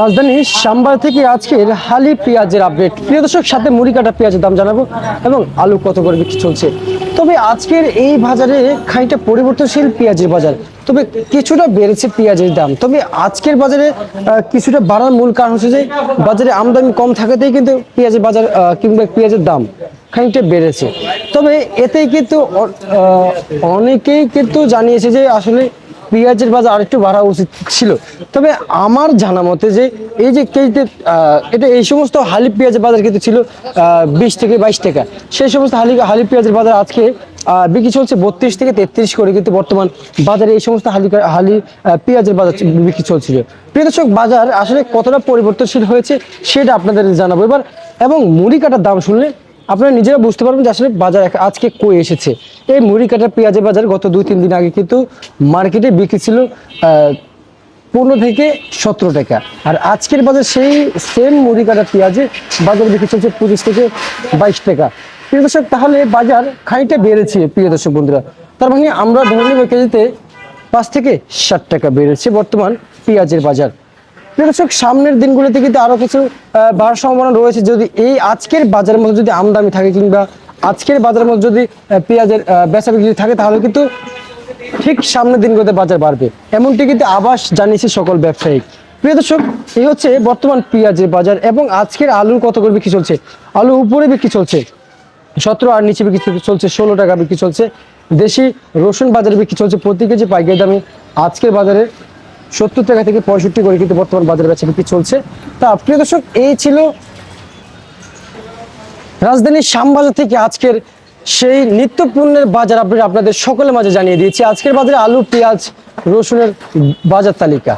রাজধানী সাম্বার থেকে আজকের হালি পেঁয়াজের আপডেট। প্রিয় দর্শক, সাথে মুড়ি কাটা পেঁয়াজের দাম জানাব এবং আলু কত করে বিক্রি চলছে। তবে আজকের এই বাজারে খানিকটা পরিবর্তনশীল পেঁয়াজের বাজার। তবে কিছুটা বেড়েছে পেঁয়াজের দাম। তবে আজকের বাজারে কিছুটা বাড়ার মূল কারণ হচ্ছে যে, বাজারে আমদানি কম থাকাতেই কিন্তু পেঁয়াজের বাজার কিংবা পেঁয়াজের দাম খানিকটা বেড়েছে। তবে এতেই কিন্তু অনেকেই কিন্তু জানিয়েছে যে আসলে পেঁয়াজের বাজার আরেকটু বাড়া উচিত ছিল। তবে আমার জানা মতে যে এই যে কেজিতে এটা এই সমস্ত হালি পেঁয়াজের বাজার কিন্তু ছিল বিশ থেকে বাইশ টাকা। সেই সমস্ত হালি হালি পেঁয়াজের বাজার আজকে বিক্রি চলছে বত্রিশ থেকে তেত্রিশ করে কিন্তু বর্তমান বাজারে এই সমস্ত হালি হালি পেঁয়াজের বাজার বিক্রি চলছিল। প্রিয় দর্শক, বাজার আসলে কতটা পরিবর্তনশীল হয়েছে সেটা আপনাদের জানাব। এবার, এবং মুড়ি কাটার দাম শুনলে আপনারা নিজেরা বুঝতে পারবেন যে আসলে বাজার আজকে কই এসেছে। এই মুড়ি কাটার পেঁয়াজের বাজার গত দুই, তিন দিন আগে কিন্তু মার্কেটে বিক্রি ছিল পনেরো থেকে সতেরো টাকা। আর আজকের বাজার সেই সেম মুড়ি কাটা পেঁয়াজে বাজার বিক্রি চলছে পঁচিশ থেকে বাইশ টাকা। প্রিয় দর্শক, তাহলে বাজার খানিকটা বেড়েছে, প্রিয় দর্শক বন্ধুরা। তার মানে আমরা ধরে নেব কেজিতে পাঁচ থেকে ষাট টাকা বেড়েছে বর্তমান পেঁয়াজের বাজার। দর্শক, সামনের দিনগুলোতে কিন্তু আরও কিছু বাড়ার সম্ভাবনা রয়েছে। যদি এই আজকের বাজারের মধ্যে যদি আমদানি থাকে কিংবা আজকের বাজারের মধ্যে যদি পেঁয়াজের বেচা বিক্রি থাকে, তাহলে কিন্তু ঠিক সামনের দিনগুলোতে বাজার বাড়বে। এমনটি কিন্তু আবাস জানিয়েছে সকল ব্যবসায়ী। প্রিয় দর্শক, এই হচ্ছে বর্তমান পেঁয়াজের বাজার এবং আজকের আলুর কত করে বিক্রি চলছে? আলু উপরে বিক্রি চলছে, সতেরো আর নিচে বিক্রি চলছে, ষোলো টাকা বিক্রি চলছে। দেশি রসুন বাজারে বিক্রি চলছে প্রতি কেজি পাইকারি দামে। আজকের বাজারে সত্তর টাকা থেকে পঁয়ষট্টি করে কিন্তু বর্তমান বাজারে বেচা বিক্রি চলছে। তা প্রিয় দর্শক, এই ছিল রাজধানীর শ্যামবাজার থেকে আজকের সেই নিত্য পণ্যের বাজার আপনি আপনাদের সকলের মাঝে জানিয়ে দিয়েছি। আজকের বাজারে আলু, পেঁয়াজ, রসুনের বাজার তালিকা।